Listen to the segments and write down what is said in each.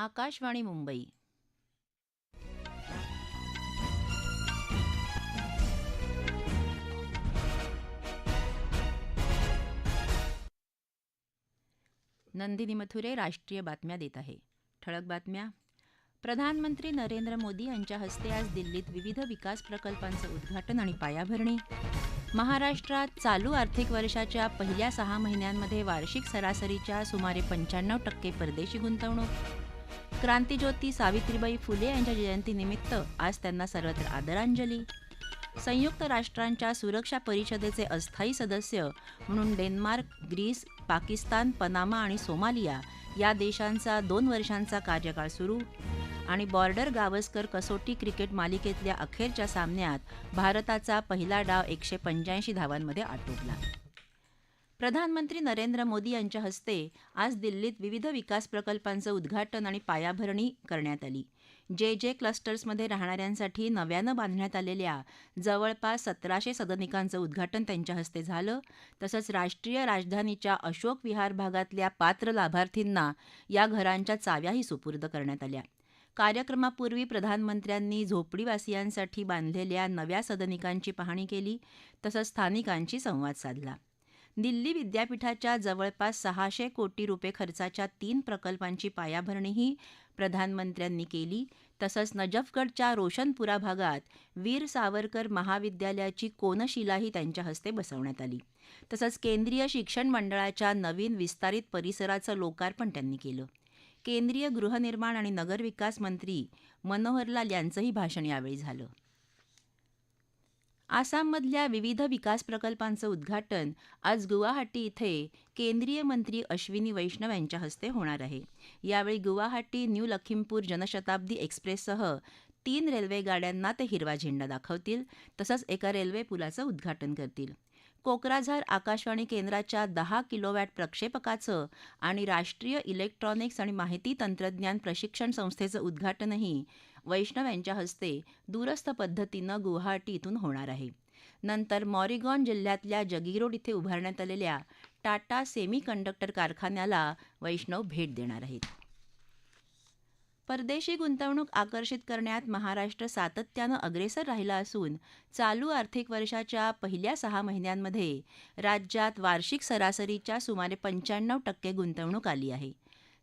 आकाशवाणी मुंबई. नंदिनी मथुरे राष्ट्रीय बातम्या देत आहे. ठळक बातम्या. प्रधानमंत्री नरेंद्र मोदी यांच्या हस्ते आज दिल्लीत विविध विकास प्रकल्पांचं उद्घाटन आणि पायाभरणी. महाराष्ट्रात चालू आर्थिक वर्षाच्या पहिल्या सहा महिन्यांमध्ये वार्षिक सरासरीच्या सुमारे पंच्याण्णव टक्के परदेशी गुंतवणूक. क्रांतीज्योती सावित्रीबाई फुले यांच्या जयंतीनिमित्त आज त्यांना सर्वत्र आदरांजली. संयुक्त राष्ट्रांच्या सुरक्षा परिषदेचे अस्थायी सदस्य म्हणून डेन्मार्क ग्रीस पाकिस्तान पनामा आणि सोमालिया या देशांचा दोन वर्षांचा कार्यकाळ सुरू आणि बॉर्डर गावस्कर कसोटी क्रिकेट मालिकेतल्या अखेरच्या सामन्यात भारताचा पहिला डाव एकशे पंच्याऐंशी धावांमध्ये आटोपला. प्रधानमंत्री नरेंद्र मोदी यांच्या हस्ते आज दिल्लीत विविध विकास प्रकल्पांचं उद्घाटन आणि पायाभरणी करण्यात आली. जे जे क्लस्टर्समध्ये राहणाऱ्यांसाठी नव्यानं बांधण्यात आलेल्या जवळपास सतराशे सदनिकांचं उद्घाटन त्यांच्या हस्ते झालं. तसंच राष्ट्रीय राजधानीच्या अशोक विहार भागातल्या पात्र लाभार्थींना या घरांच्या चाव्याही सुपूर्द करण्यात आल्या. कार्यक्रमापूर्वी प्रधानमंत्र्यांनी झोपडीवासियांसाठी बांधलेल्या नव्या सदनिकांची पाहणी केली. तसंच स्थानिकांशी संवाद साधला. दिल्ली विद्यापीठाच्या जवळपास सहाशे कोटी रुपये खर्चाच्या तीन प्रकल्पांची पायाभरणीही प्रधानमंत्र्यांनी केली. तसंच नजफगडच्या रोशनपुरा भागात वीर सावरकर महाविद्यालयाची कोनशिलाही त्यांच्या हस्ते बसवण्यात आली. तसंच केंद्रीय शिक्षण मंडळाच्या नवीन विस्तारित परिसराचं लोकार्पण त्यांनी केलं. केंद्रीय गृहनिर्माण आणि नगरविकास मंत्री मनोहरलाल यांचंही भाषण यावेळी झालं. आसाममधल्या विविध विकास प्रकल्पांचं उद्घाटन आज गुवाहाटी इथे केंद्रीय मंत्री अश्विनी वैष्णव यांच्या हस्ते होणार आहे. यावेळी गुवाहाटी न्यू लखीमपूर जनशताब्दी एक्सप्रेससह तीन रेल्वे गाड्यांना ते हिरवा झेंडा दाखवतील तसंच एका रेल्वे पुलाचं उद्घाटन करतील. कोक्राझार आकाशवाणी केंद्राच्या दहा किलोवॅट प्रक्षेपकाचं आणि राष्ट्रीय इलेक्ट्रॉनिक्स आणि माहिती तंत्रज्ञान प्रशिक्षण संस्थेचं उद्घाटनही वैष्णव यांच्या हस्ते दूरस्थ पद्धतीनं गुवाहाटी इथून होणार आहे. नंतर मॉरिगॉन जिल्ह्यातल्या जगीरोड इथे उभारण्यात आलेल्या टाटा सेमी कंडक्टर कारखान्याला वैष्णव भेट देणार आहेत. परदेशी गुंतवणूक आकर्षित करण्यात महाराष्ट्र सातत्यानं अग्रेसर राहिला असून चालू आर्थिक वर्षाच्या पहिल्या सहा महिन्यांमध्ये राज्यात वार्षिक सरासरीच्या सुमारे पंच्याण्णव टक्के गुंतवणूक आली आहे.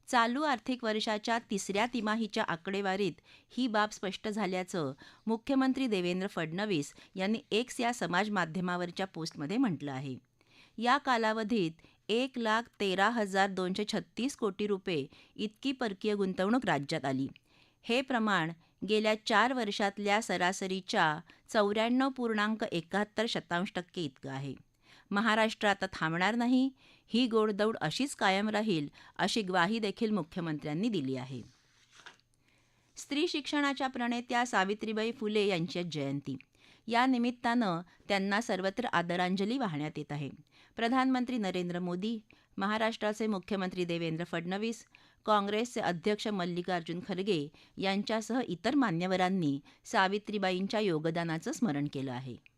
चालू आर्थिक वर्षाच्या तिसऱ्या तिमाहीच्या आकडेवारीत ही बाब स्पष्ट झाल्याचं मुख्यमंत्री देवेंद्र फडणवीस यांनी एक्स या समाजमाध्यमावरच्या पोस्टमध्ये म्हटलं आहे. या कालावधीत एक लाख तेरा हजार दोनशे छत्तीस कोटी रुपये इतकी परकीय गुंतवणूक राज्यात आली. हे प्रमाण गेल्या चार वर्षातल्या सरासरीच्या चौऱ्याण्णव पूर्णांक एकाहत्तर शतांश टक्के इतकं आहे. महाराष्ट्र आता थांबणार नाही ही गोडदौड अशीच कायम राहील अशी ग्वाही देखील मुख्यमंत्र्यांनी दिली आहे. स्त्री शिक्षणाच्या प्रणेत्या सावित्रीबाई फुले यांची जयंती. या निमित्तानं त्यांना सर्वत्र आदरांजली वाहण्यात येत आहे. प्रधानमंत्री नरेंद्र मोदी महाराष्ट्राचे मुख्यमंत्री देवेंद्र फडणवीस काँग्रेसचे अध्यक्ष मल्लिकार्जुन खरगे यांच्यासह इतर मान्यवरांनी सावित्रीबाईंच्या योगदानाचं स्मरण केलं आहे.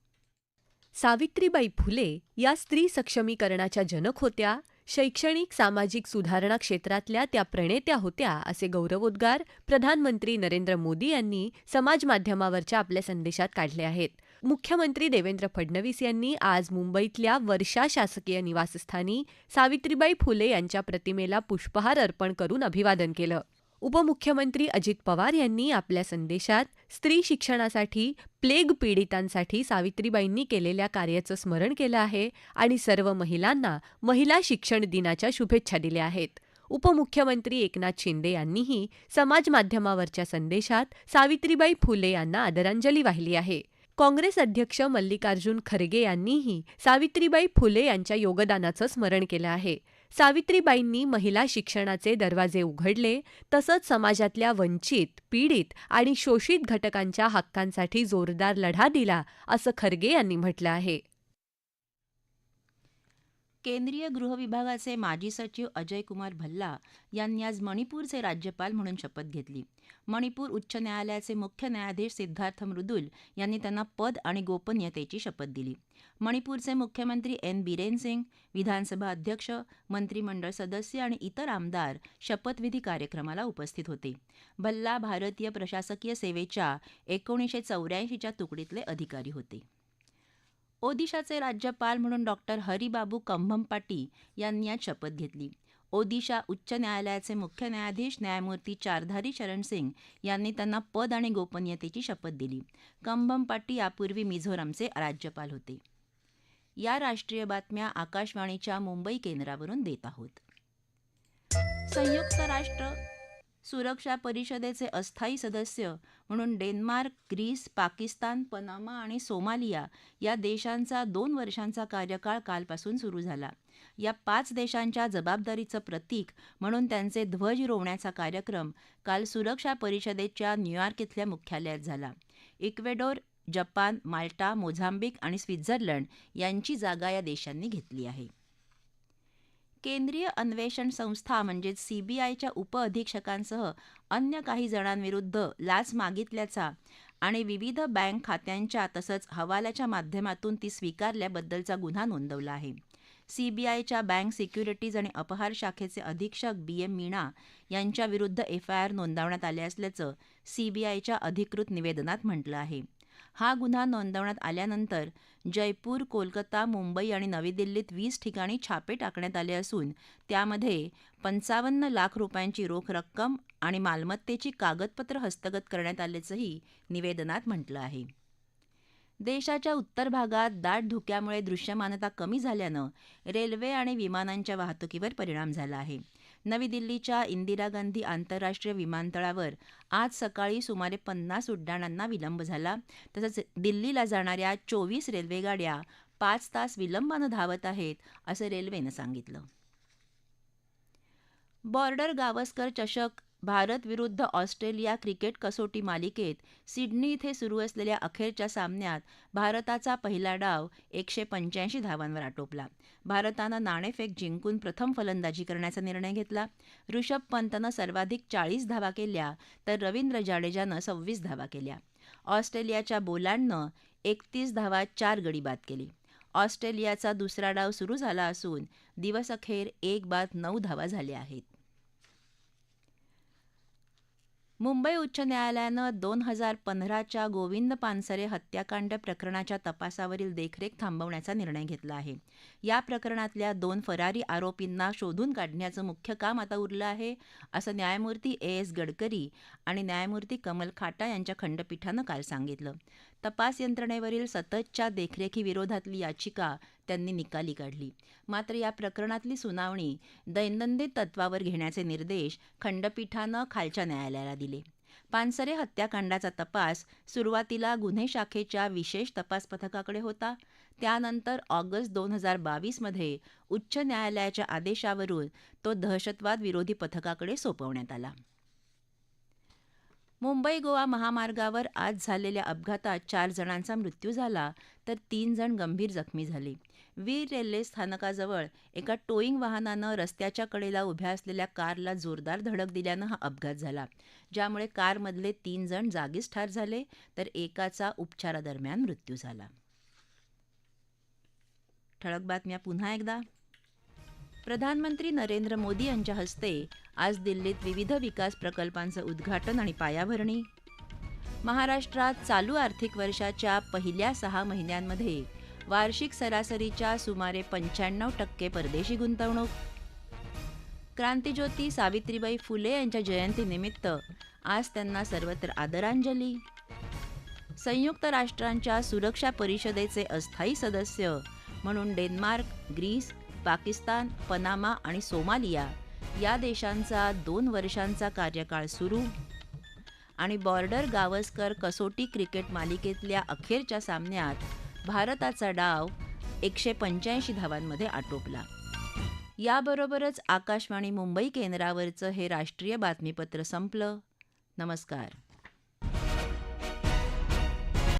सावित्रीबाई फुले या स्त्री सक्षमीकरणाच्या जनक होत्या शैक्षणिक सामाजिक सुधारणा क्षेत्रातल्या त्या प्रणेत्या होत्या असे गौरवोद्गार प्रधानमंत्री नरेंद्र मोदी यांनी समाजमाध्यमावरच्या आपल्या संदेशात काढले आहेत. मुख्यमंत्री देवेंद्र फडणवीस यांनी आज मुंबईतल्या वर्षा शासकीय निवासस्थानी सावित्रीबाई फुले यांच्या प्रतिमेला पुष्पहार अर्पण करून अभिवादन केलं. उपमुख्यमंत्री अजित पवार यांनी आपल्या संदेशात स्त्री शिक्षणासाठी प्लेग पीडितांसाठी सावित्रीबाईंनी केलेल्या कार्याचं स्मरण केलं आहे आणि सर्व महिलांना महिला शिक्षण दिनाच्या शुभेच्छा दिल्या आहेत. उपमुख्यमंत्री एकनाथ शिंदे यांनीही समाजमाध्यमावरच्या संदेशात सावित्रीबाई फुले यांना आदरांजली वाहिली आहे. काँग्रेस अध्यक्ष मल्लिकार्जुन खरगे यांनीही सावित्रीबाई फुले यांच्या योगदानाचं स्मरण केलं आहे. सावित्रीबाईंनी महिला शिक्षणाचे दरवाजे उघडले तसंच समाजातल्या वंचित पीडित आणि शोषित घटकांच्या हक्कांसाठी जोरदार लढा दिला असं खरगे यांनी म्हटलं आहे. केंद्रीय गृह विभागाचे माजी सचिव अजय कुमार भल्ला यांनी आज मणिपूरचे राज्यपाल म्हणून शपथ घेतली. मणिपूर उच्च न्यायालयाचे मुख्य न्यायाधीश सिद्धार्थ मृदुल यांनी त्यांना पद आणि गोपनीयतेची शपथ दिली. मणिपूरचे मुख्यमंत्री एन. बिरेन सिंग विधानसभा अध्यक्ष मंत्रिमंडळ सदस्य आणि इतर आमदार शपथविधी कार्यक्रमाला उपस्थित होते. भल्ला भारतीय प्रशासकीय सेवेच्या एकोणीसशे चौऱ्याऐंशीच्या तुकडीतले अधिकारी होते. ओदिशाचे राज्यपाल म्हणून डॉक्टर हरिबाबू कंभमपाटी यांनी आज शपथ घेतली. ओदिशा उच्च न्यायालयाचे मुख्य न्यायाधीश न्यायमूर्ती चारधारी शरण सिंग यांनी त्यांना पद आणि गोपनीयतेची शपथ दिली. कंभमपाटी यापूर्वी मिझोरामचे राज्यपाल होते. या राष्ट्रीय बातम्या आकाशवाणीच्या मुंबई केंद्रावरून देत आहोत. संयुक्त राष्ट्र सुरक्षा परिषदेचे अस्थायी सदस्य म्हणून डेन्मार्क ग्रीस पाकिस्तान पनामा आणि सोमालिया या देशांचा दोन वर्षांचा कार्यकाळ कालपासून सुरू झाला. या पाच देशांच्या जबाबदारीचं प्रतीक म्हणून त्यांचे ध्वज रोवण्याचा कार्यक्रम काल सुरक्षा परिषदेच्या न्यूयॉर्क इथल्या मुख्यालयात झाला. इक्वेडोर जपान माल्टा मोझांबिक आणि स्वित्झर्लंड यांची जागा या देशांनी घेतली आहे. केंद्रीय अन्वेषण संस्था म्हणजेच सीबीआयच्या उपअधीक्षकांसह अन्य काही जणांविरुद्ध लाच मागितल्याचा आणि विविध बँक खात्यांच्या तसंच हवाल्याच्या माध्यमातून ती स्वीकारल्याबद्दलचा गुन्हा नोंदवला आहे. सीबीआयच्या बँक सिक्युरिटीज आणि अपहार शाखेचे अधीक्षक बी एम मीणा यांच्याविरुद्ध एफआयआर नोंदवण्यात आले असल्याचं सीबीआयच्या अधिकृत निवेदनात म्हटलं आहे. हा गुन्हा नोंदवण्यात आल्यानंतर जयपूर कोलकाता मुंबई आणि नवी दिल्लीत वीस ठिकाणी छापे टाकण्यात आले असून त्यामध्ये पंचावन्न लाख रुपयांची रोख रक्कम आणि मालमत्तेची कागदपत्र हस्तगत करण्यात आल्याचंही निवेदनात म्हटलं आहे. देशाच्या उत्तर भागात दाट धुक्यामुळे दृश्यमानता कमी झाल्यानं रेल्वे आणि विमानांच्या वाहतुकीवर परिणाम झाला आहे. नवी दिल्लीच्या इंदिरा गांधी आंतरराष्ट्रीय विमानतळावर आज सकाळी सुमारे पन्नास उड्डाणांना विलंब झाला. तसंच दिल्लीला जाणाऱ्या चोवीस रेल्वेगाड्या पाच तास विलंबानं धावत आहेत असं रेल्वेनं सांगितलं. बॉर्डर गावस्कर चषक भारत विरुद्ध ऑस्ट्रेलिया क्रिकेट कसोटी मालिकेत सिडनी इथे सुरू असलेल्या अखेरच्या सामन्यात भारताचा पहिला डाव एकशे पंच्याऐंशी धावांवर आटोपला. भारतानं नाणेफेक जिंकून प्रथम फलंदाजी करण्याचा निर्णय घेतला. ऋषभ पंतनं सर्वाधिक चाळीस धावा केल्या तर रवींद्र जाडेजानं सव्वीस धावा केल्या. ऑस्ट्रेलियाच्या बोलांडनं एकतीस धावा चार गडी बाद केली. ऑस्ट्रेलियाचा दुसरा डाव सुरू झाला असून दिवसअखेर एक बाद नऊ धावा झाल्या आहेत. मुंबई उच्च न्यायालयानं दोन हजार पंधराच्या गोविंद पानसरे हत्याकांड प्रकरणाच्या तपासावरील देखरेख थांबवण्याचा निर्णय घेतला आहे. या प्रकरणातल्या दोन फरारी आरोपींना शोधून काढण्याचं मुख्य काम आता उरलं आहे असं न्यायमूर्ती ए एस गडकरी आणि न्यायमूर्ती कमल खाटा यांच्या खंडपीठानं काल सांगितलं. तपास यंत्रणेवरील सततच्या देखरेखीविरोधातली याचिका त्यांनी निकाली काढली. मात्र या प्रकरणातली सुनावणी दैनंदिन तत्वावर घेण्याचे निर्देश खंडपीठानं खालच्या न्यायालयाला दिले. पानसरे हत्याकांडाचा तपास सुरुवातीला गुन्हे शाखेच्या विशेष तपास पथकाकडे होता. त्यानंतर ऑगस्ट दोन हजार बावीसमध्ये उच्च न्यायालयाच्या आदेशावरून तो दहशतवाद विरोधी पथकाकडे सोपवण्यात आला. मुंबई गोवा महामार्गावर आज झालेल्या अपघातात चार जणांचा मृत्यू झाला तर तीन जण गंभीर जखमी झाले. वीर रेल्वे स्थानकाजवळ एका टोईंग वाहनानं रस्त्याच्या कडेला उभ्या असलेल्या कारला जोरदार धडक दिल्यानं हा अपघात झाला. ज्यामुळे कारमधले तीन जण जागीच ठार झाले तर एकाचा उपचारादरम्यान मृत्यू झाला. ठळक बातम्या पुन्हा एकदा. प्रधानमंत्री नरेंद्र मोदी यांच्या हस्ते आज दिल्लीत विविध विकास प्रकल्पांचं उद्घाटन आणि पायाभरणी. महाराष्ट्रात चालू आर्थिक वर्षाच्या पहिल्या सहा महिन्यांमध्ये वार्षिक सरासरीच्या सुमारे पंच्याण्णव टक्के परदेशी गुंतवणूक. क्रांतिज्योती सावित्रीबाई फुले यांच्या जयंतीनिमित्त आज त्यांना सर्वत्र आदरांजली. संयुक्त राष्ट्रांच्या सुरक्षा परिषदेचे अस्थायी सदस्य म्हणून डेन्मार्क ग्रीस पाकिस्तान पनामा आणि सोमालिया या देशांचा दोन वर्षांचा कार्यकाळ सुरू आणि बॉर्डर गावस्कर कसोटी क्रिकेट मालिकेतल्या अखेरच्या सामन्यात भारताचा डाव एकशे पंच्याऐंशी धावांमध्ये आटोपला. याबरोबरच आकाशवाणी मुंबई केंद्रावरचं हे राष्ट्रीय बातमीपत्र संपलं. नमस्कार.